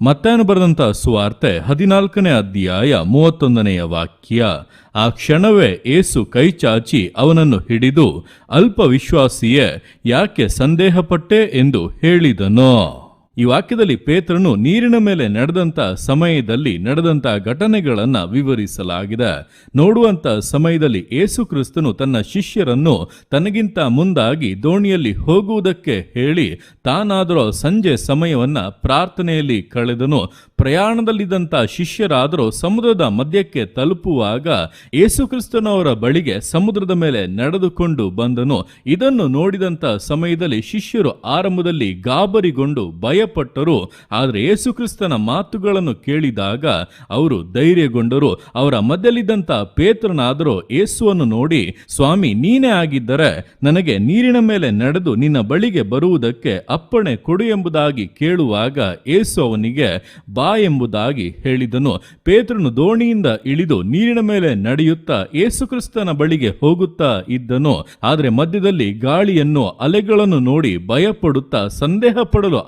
ಮತ್ತಾಯನು ಬರೆದಂಥ ಸುವಾರ್ತೆ ಹದಿನಾಲ್ಕನೇ ಅಧ್ಯಾಯ ಮೂವತ್ತೊಂದನೆಯ ವಾಕ್ಯ, ಆ ಕ್ಷಣವೇ ಏಸು ಕೈಚಾಚಿ ಅವನನ್ನು ಹಿಡಿದು ಅಲ್ಪ ವಿಶ್ವಾಸಿಯೇ ಯಾಕೆ ಸಂದೇಹಪಟ್ಟೆ ಎಂದು ಹೇಳಿದನು. ಈ ವಾಕ್ಯದಲ್ಲಿ ಪೇತ್ರನು ನೀರಿನ ಮೇಲೆ ನಡೆದಂತ ಸಮಯದಲ್ಲಿ ನಡೆದಂತ ಘಟನೆಗಳನ್ನ ವಿವರಿಸಲಾಗಿದೆ. ನೋಡುವಂತ ಸಮಯದಲ್ಲಿ ಏಸು ಕ್ರಿಸ್ತನು ತನ್ನ ಶಿಷ್ಯರನ್ನು ತನಗಿಂತ ಮುಂದಾಗಿ ದೋಣಿಯಲ್ಲಿ ಹೋಗುವುದಕ್ಕೆ ಹೇಳಿ ತಾನಾದರೂ ಸಂಜೆ ಸಮಯವನ್ನ ಪ್ರಾರ್ಥನೆಯಲ್ಲಿ ಕಳೆದನು. ಪ್ರಯಾಣದಲ್ಲಿದ್ದಂಥ ಶಿಷ್ಯರಾದರೂ ಸಮುದ್ರದ ಮಧ್ಯಕ್ಕೆ ತಲುಪುವಾಗ ಏಸು ಕ್ರಿಸ್ತನವರ ಬಳಿಗೆ ಸಮುದ್ರದ ಮೇಲೆ ನಡೆದುಕೊಂಡು ಬಂದನು. ಇದನ್ನು ನೋಡಿದಂಥ ಸಮಯದಲ್ಲಿ ಶಿಷ್ಯರು ಆರಂಭದಲ್ಲಿ ಗಾಬರಿಗೊಂಡು ಭಯಪಟ್ಟರು ಆದರೆ ಯೇಸುಕ್ರಿಸ್ತನ ಮಾತುಗಳನ್ನು ಕೇಳಿದಾಗ ಅವರು ಧೈರ್ಯಗೊಂಡರು. ಅವರ ಮಧ್ಯದಲ್ಲಿದ್ದಂಥ ಪೇತ್ರನಾದರೂ ಏಸುವನ್ನು ನೋಡಿ, ಸ್ವಾಮಿ, ನೀನೇ ಆಗಿದ್ದರೆ ನನಗೆ ನೀರಿನ ಮೇಲೆ ನಡೆದು ನಿನ್ನ ಬಳಿಗೆ ಬರುವುದಕ್ಕೆ ಅಪ್ಪಣೆ ಕೊಡು ಎಂಬುದಾಗಿ ಕೇಳುವಾಗ ಏಸು ಅವನಿಗೆ, ಬಾ ಎಂಬುದಾಗಿ ಹೇಳಿದನು. ಪೇತ್ರನು ದೋಣಿಯಿಂದ ಇಳಿದು ನೀರಿನ ಮೇಲೆ ನಡೆಯುತ್ತಾ ಏಸುಕ್ರಿಸ್ತನ ಬಳಿಗೆ ಹೋಗುತ್ತಾ ಇದ್ದನು. ಆದರೆ ಮಧ್ಯದಲ್ಲಿ ಗಾಳಿಯನ್ನು, ಅಲೆಗಳನ್ನು ನೋಡಿ ಭಯಪಡುತ್ತಾ ಸಂದೇಹ ಪಡಲು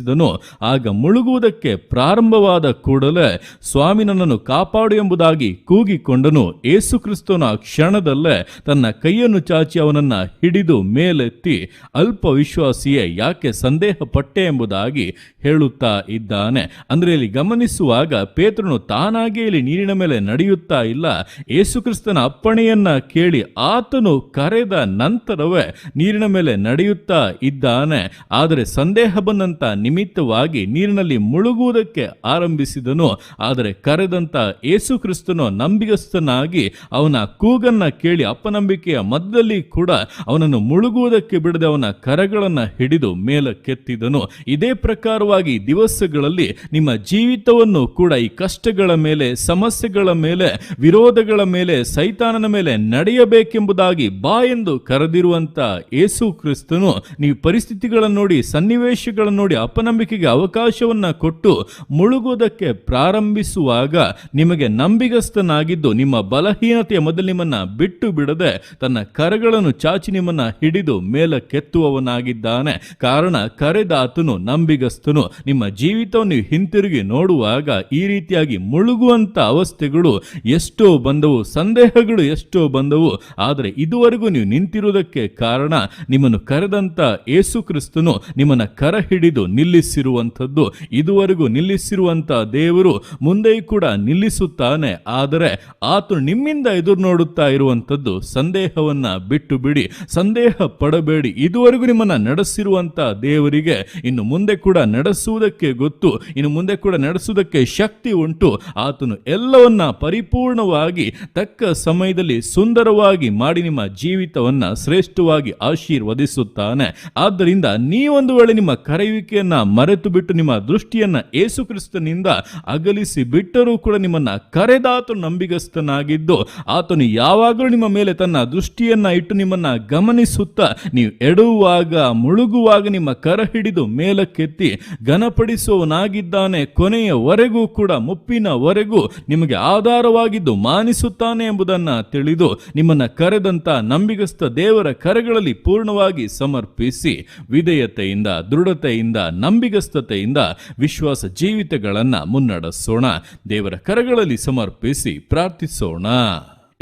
ಆರಂಭಿಸಿದನು ಆಗ ಮುಳುಗುವುದಕ್ಕೆ ಪ್ರಾರಂಭವಾದ ಕೂಡಲೇ ಸ್ವಾಮಿ ನನ್ನನ್ನು ಕಾಪಾಡು ಎಂಬುದಾಗಿ ಕೂಗಿಕೊಂಡನು. ಏಸುಕ್ರಿಸ್ತನ ಕ್ಷಣದಲ್ಲೇ ತನ್ನ ಕೈಯನ್ನು ಚಾಚಿ ಅವನನ್ನು ಹಿಡಿದು ಮೇಲೆತ್ತಿ ಅಲ್ಪ ವಿಶ್ವಾಸಿಯೇ ಯಾಕೆ ಸಂದೇಹ ಪಟ್ಟೆ ಎಂಬುದಾಗಿ ಹೇಳುತ್ತಾ ಇದ್ದಾನೆ. ಅಂದರೆ ಇಲ್ಲಿ ಗಮನಿಸುವಾಗ ಪೇತ್ರನು ತಾನಾಗೇ ಇಲ್ಲಿ ನೀರಿನ ಮೇಲೆ ನಡೆಯುತ್ತಾ ಇಲ್ಲ. ಯೇಸುಕ್ರಿಸ್ತನ ಅಪ್ಪಣೆಯನ್ನ ಕೇಳಿ ಆತನು ಕರೆದ ನಂತರವೇ ನೀರಿನ ಮೇಲೆ ನಡೆಯುತ್ತಾ ಇದ್ದಾನೆ. ಆದರೆ ಸಂದೇಹ ಬಂದಂತ ನಿಮಿತ್ತವಾಗಿ ನೀರಿನಲ್ಲಿ ಮುಳುಗುವುದಕ್ಕೆ ಆರಂಭಿಸಿದನು. ಆದರೆ ಕರೆದಂತ ಯೇಸು ಕ್ರಿಸ್ತನು ನಂಬಿಗಸ್ತನಾಗಿ ಅವನ ಕೂಗನ್ನ ಕೇಳಿ ಅಪನಂಬಿಕೆಯ ಮಧ್ಯದಲ್ಲಿ ಕೂಡ ಅವನನ್ನು ಮುಳುಗುವುದಕ್ಕೆ ಬಿಡದೆ ಅವನ ಕರಗಳನ್ನ ಹಿಡಿದು ಮೇಲಕ್ಕೆತ್ತಿದನು. ಇದೇ ಪ್ರಕಾರವಾಗಿ ದಿವಸಗಳಲ್ಲಿ ನಿಮ್ಮ ಜೀವಿತವನ್ನು ಕೂಡ ಈ ಕಷ್ಟಗಳ ಮೇಲೆ, ಸಮಸ್ಯೆಗಳ ಮೇಲೆ, ವಿರೋಧಗಳ ಮೇಲೆ, ಸೈತಾನನ ಮೇಲೆ ನಡೆಯಬೇಕೆಂಬುದಾಗಿ ಬಾ ಎಂದು ಕರೆದಿರುವಂತ ಯೇಸು ಕ್ರಿಸ್ತನು. ನೀವು ಪರಿಸ್ಥಿತಿಗಳನ್ನು ನೋಡಿ, ಸನ್ನಿವೇಶಗಳನ್ನು ನೋಡಿ ಅಪನಂಬಿಕೆಗೆ ಅವಕಾಶವನ್ನ ಕೊಟ್ಟು ಮುಳುಗುವುದಕ್ಕೆ ಪ್ರಾರಂಭಿಸುವಾಗ ನಿಮಗೆ ನಂಬಿಗಸ್ತನಾಗಿದ್ದು ನಿಮ್ಮ ಬಲಹೀನತೆಯ ಮೊದಲು ನಿಮ್ಮನ್ನ ಬಿಟ್ಟು ಬಿಡದೆ ತನ್ನ ಕರೆಗಳನ್ನು ಚಾಚಿ ನಿಮ್ಮನ್ನ ಹಿಡಿದು ಮೇಲಕ್ಕೆತ್ತುವವನಾಗಿದ್ದಾನೆ. ಕಾರಣ ಕರೆದಾತನು, ನಂಬಿಗಸ್ತನು. ನಿಮ್ಮ ಜೀವಿತವನ್ನು ಹಿಂತಿರುಗಿ ನೋಡುವಾಗ ಈ ರೀತಿಯಾಗಿ ಮುಳುಗುವಂತ ಅವಸ್ಥೆಗಳು ಎಷ್ಟೋ ಬಂದವು, ಸಂದೇಹಗಳು ಎಷ್ಟೋ ಬಂದವು. ಆದರೆ ಇದುವರೆಗೂ ನೀವು ನಿಂತಿರುವುದಕ್ಕೆ ಕಾರಣ ನಿಮ್ಮನ್ನು ಕರೆದಂತ ಏಸು ಕ್ರಿಸ್ತನು ನಿಮ್ಮನ್ನ ಕರ ಹಿಡಿದು ನಿಲ್ಲಿಸಿರುವಂಥದ್ದು. ಇದುವರೆಗೂ ನಿಲ್ಲಿಸಿರುವಂಥ ದೇವರು ಮುಂದೆ ಕೂಡ ನಿಲ್ಲಿಸುತ್ತಾನೆ. ಆದರೆ ಆತನು ನಿಮ್ಮಿಂದ ಎದುರು ನೋಡುತ್ತಾ ಇರುವಂಥದ್ದು ಸಂದೇಹವನ್ನ ಬಿಟ್ಟು ಬಿಡಿ ಸಂದೇಹ ಪಡಬೇಡಿ. ಇದುವರೆಗೂ ನಿಮ್ಮನ್ನ ನಡೆಸಿರುವಂತ ದೇವರಿಗೆ ಇನ್ನು ಮುಂದೆ ಕೂಡ ನಡೆಸುವುದಕ್ಕೆ ಗೊತ್ತು, ಇನ್ನು ಮುಂದೆ ಕೂಡ ನಡೆಸುವುದಕ್ಕೆ ಶಕ್ತಿ ಉಂಟು. ಆತನು ಎಲ್ಲವನ್ನ ಪರಿಪೂರ್ಣವಾಗಿ ತಕ್ಕ ಸಮಯದಲ್ಲಿ ಸುಂದರವಾಗಿ ಮಾಡಿ ನಿಮ್ಮ ಜೀವಿತವನ್ನ ಶ್ರೇಷ್ಠವಾಗಿ ಆಶೀರ್ವದಿಸುತ್ತಾನೆ. ಆದ್ದರಿಂದ ನೀವೊಂದು ವೇಳೆ ನಿಮ್ಮ ಕರೆಯುವಿಕೆಯನ್ನ ಮರೆತು ಬಿಟ್ಟು ನಿಮ್ಮ ದೃಷ್ಟಿಯನ್ನ ಏಸು ಕ್ರಿಸ್ತನಿಂದ ಅಗಲಿಸಿ ಬಿಟ್ಟರೂ ಕೂಡ ನಿಮ್ಮನ್ನ ಕರೆದಾತನು ನಂಬಿಗಸ್ತನಾಗಿದ್ದು, ಆತನು ಯಾವಾಗಲೂ ನಿಮ್ಮ ಮೇಲೆ ತನ್ನ ದೃಷ್ಟಿಯನ್ನ ಇಟ್ಟು ನಿಮ್ಮನ್ನ ಗಮನಿಸುತ್ತಾ, ನೀವು ಎಡುವಾಗ ಮುಳುಗುವಾಗ ನಿಮ್ಮ ಕರ ಹಿಡಿದು ಮೇಲಕ್ಕೆತ್ತಿ ಘನಪಡಿಸುವವನಾಗಿದ್ದಾನೆ. ಕೊನೆಯವರೆಗೂ ಕೂಡ, ಮುಪ್ಪಿನವರೆಗೂ ನಿಮಗೆ ಆಧಾರವಾಗಿದ್ದು ಮಾನಿಸುತ್ತಾನೆ ಎಂಬುದನ್ನು ತಿಳಿದು ನಿಮ್ಮನ್ನ ಕರೆದಂತ ನಂಬಿಗಸ್ತ ದೇವರ ಕರೆಗಳಲ್ಲಿ ಪೂರ್ಣವಾಗಿ ಸಮರ್ಪಿಸಿ, ವಿಧೇಯತೆಯಿಂದ, ದೃಢತೆಯಿಂದ ನಂಬಿಗಸ್ತತೆಯಿಂದ ವಿಶ್ವಾಸ ಜೀವಿತಗಳನ್ನು ಮುನ್ನಡೆಸೋಣ. ದೇವರ ಕರಗಳಲ್ಲಿ ಸಮರ್ಪಿಸಿ ಪ್ರಾರ್ಥಿಸೋಣ.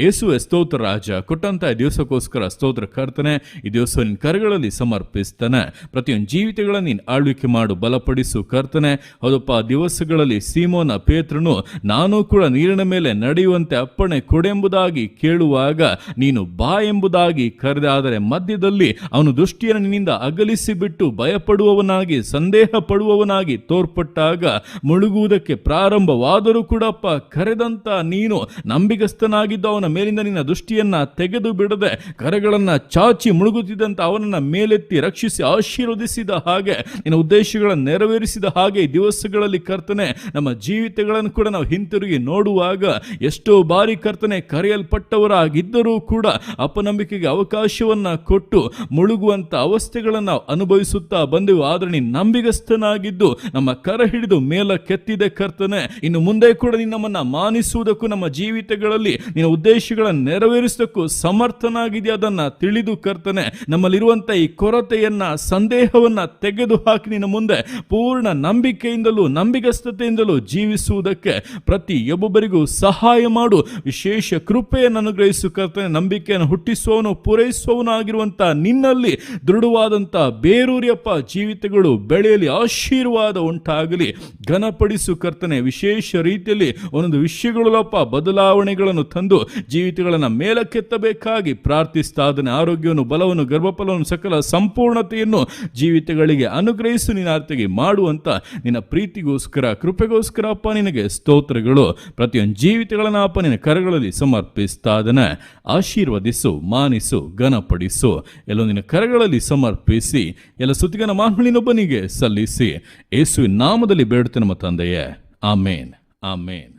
ಯೇಸುವೆ ಸ್ತೋತ್ರ ರಾಜ, ಕೊಟ್ಟಂತ ಈ ದಿವಸಕ್ಕೋಸ್ಕರ ಸ್ತೋತ್ರ ಕರ್ತನೆ, ಈ ದಿವಸ ನಿನ್ನ ಕರೆಗಳಲ್ಲಿ ಸಮರ್ಪಿಸ್ತಾನೆ. ಪ್ರತಿಯೊಂದು ಜೀವಿತಗಳನ್ನು ನೀನು ಆಳ್ವಿಕೆ ಮಾಡು, ಬಲಪಡಿಸು ಕರ್ತನೆ. ಹೌದಪ್ಪ ದಿವಸಗಳಲ್ಲಿ ಸೀಮೋನ ಪೇತ್ರನು, ನಾನು ಕೂಡ ನೀರಿನ ಮೇಲೆ ನಡೆಯುವಂತೆ ಅಪ್ಪಣೆ ಕೊಡೆಂಬುದಾಗಿ ಕೇಳುವಾಗ, ನೀನು ಬಾ ಎಂಬುದಾಗಿ ಕರೆದಾದರೆ ಮಧ್ಯದಲ್ಲಿ ಅವನು ದೃಷ್ಟಿಯನ್ನು ನಿನ್ನಿಂದ ಅಗಲಿಸಿಬಿಟ್ಟು ಭಯಪಡುವವನಾಗಿ ಸಂದೇಹ ಪಡುವವನಾಗಿ ತೋರ್ಪಟ್ಟಾಗ ಮುಳುಗುವುದಕ್ಕೆ ಪ್ರಾರಂಭವಾದರೂ ಕೂಡಪ್ಪ ಕರೆದಂತ ನೀನು ನಂಬಿಗಸ್ತನಾಗಿದ್ದ ಅವನ ಮೇಲಿಂದ ನಿನ್ನ ದೃಷ್ಟಿಯನ್ನ ತೆಗೆದು ಬಿಡದೆ ಕರೆಗಳನ್ನ ಚಾಚಿ ಮುಳುಗುತ್ತಿದ್ದಂತ ಅವನನ್ನ ಮೇಲೆತ್ತಿ ರಕ್ಷಿಸಿ ಆಶೀರ್ವದಿಸಿದ ಹಾಗೆ, ನಿನ್ನ ಉದ್ದೇಶಗಳನ್ನು ನೆರವೇರಿಸಿದ ಹಾಗೆ ದಿವಸಗಳಲ್ಲಿ ಕರ್ತನೆ, ನಮ್ಮ ಜೀವಿತಗಳನ್ನು ಕೂಡ ನಾವು ಹಿಂತಿರುಗಿ ನೋಡುವಾಗ ಎಷ್ಟೋ ಬಾರಿ ಕರ್ತನೆ ಕರೆಯಲ್ಪಟ್ಟವರಾಗಿದ್ದರೂ ಕೂಡ ಅಪನಂಬಿಕೆಗೆ ಅವಕಾಶವನ್ನ ಕೊಟ್ಟು ಮುಳುಗುವಂತ ಅವಸ್ಥೆಗಳನ್ನು ನಾವು ಅನುಭವಿಸುತ್ತಾ ಬಂದೆವು. ಆದರೆ ನೀನು ನಂಬಿಗಸ್ತನಾಗಿದ್ದು, ನಮ್ಮ ಕರ ಹಿಡಿದು ಮೇಲ ಕೆತ್ತಿದೆ ಕರ್ತನೆ. ಇನ್ನು ಮುಂದೆ ಕೂಡ ನೀನು ನಮ್ಮನ್ನು ಮಾನಿಸುವುದಕ್ಕೂ ನಮ್ಮ ಜೀವಿತಗಳಲ್ಲಿ ನಿನ್ನ ಉದ್ದೇಶ ಉದ್ದೇಶಗಳನ್ನು ನೆರವೇರಿಸೋಕ್ಕೂ ಸಮರ್ಥನಾಗಿದೆ ಅದನ್ನ ತಿಳಿದು ಕರ್ತನೆ. ನಮ್ಮಲ್ಲಿರುವಂತ ಈ ಕೊರತೆಯನ್ನ, ಸಂದೇಹವನ್ನ ತೆಗೆದು ಹಾಕಿ ನಿನ್ನ ಮುಂದೆ ಪೂರ್ಣ ನಂಬಿಕೆಯಿಂದಲೂ, ನಂಬಿಗಸ್ತತೆಯಿಂದಲೂ ಜೀವಿಸುವುದಕ್ಕೆ ಪ್ರತಿಯೊಬ್ಬೊಬ್ಬರಿಗೂ ಸಹಾಯ ಮಾಡು. ವಿಶೇಷ ಕೃಪೆಯನ್ನು ಅನುಗ್ರಹಿಸು ಕರ್ತನೆ. ನಂಬಿಕೆಯನ್ನು ಹುಟ್ಟಿಸುವವನು, ಪೂರೈಸುವವನು ಆಗಿರುವಂತ ನಿನ್ನಲ್ಲಿ ದೃಢವಾದಂತ ಬೇರೂರಿಯಪ್ಪ, ಜೀವಿತಗಳು ಬೆಳೆಯಲಿ, ಆಶೀರ್ವಾದ ಉಂಟಾಗಲಿ. ಘನಪಡಿಸು ಕರ್ತನೆ. ವಿಶೇಷ ರೀತಿಯಲ್ಲಿ ಒಂದೊಂದು ವಿಷಯಗಳಲ್ಲಪ್ಪ ಬದಲಾವಣೆಗಳನ್ನು ತಂದು ಜೀವಿತಗಳನ್ನು ಮೇಲಕ್ಕೆತ್ತಬೇಕಾಗಿ ಪ್ರಾರ್ಥಿಸ್ತಾ ಅದನ್ನು ಆರೋಗ್ಯವನ್ನು, ಬಲವನ್ನು, ಗರ್ಭಫಲವನ್ನು, ಸಕಲ ಸಂಪೂರ್ಣತೆಯನ್ನು ಜೀವಿತಗಳಿಗೆ ಅನುಗ್ರಹಿಸು, ನಿನ್ನ ಆರ್ತೆಗೆ ಮಾಡುವಂತ ನಿನ್ನ ಪ್ರೀತಿಗೋಸ್ಕರ, ಕೃಪೆಗೋಸ್ಕರ ಅಪ್ಪ ನಿನಗೆ ಸ್ತೋತ್ರಗಳು. ಪ್ರತಿಯೊಂದು ಜೀವಿತಗಳನ್ನು ಅಪ್ಪ ನಿನ್ನ ಕರಗಳಲ್ಲಿ ಸಮರ್ಪಿಸ್ತಾ ಆಶೀರ್ವದಿಸು, ಮಾನಿಸು, ಘನಪಡಿಸು. ಎಲ್ಲ ನಿನ್ನ ಕರಗಳಲ್ಲಿ ಸಮರ್ಪಿಸಿ, ಎಲ್ಲ ಸುತ್ತಿಗನ ಮಾನ್ಮಳಿನೊಬ್ಬನಿಗೆ ಸಲ್ಲಿಸಿ. ಯೇಸುವಿನ ನಾಮದಲ್ಲಿ ಬೇಡುತ್ತೆ ನಮ್ಮ ತಂದೆಯೇ. ಆಮೇನ್. ಆಮೇನ್.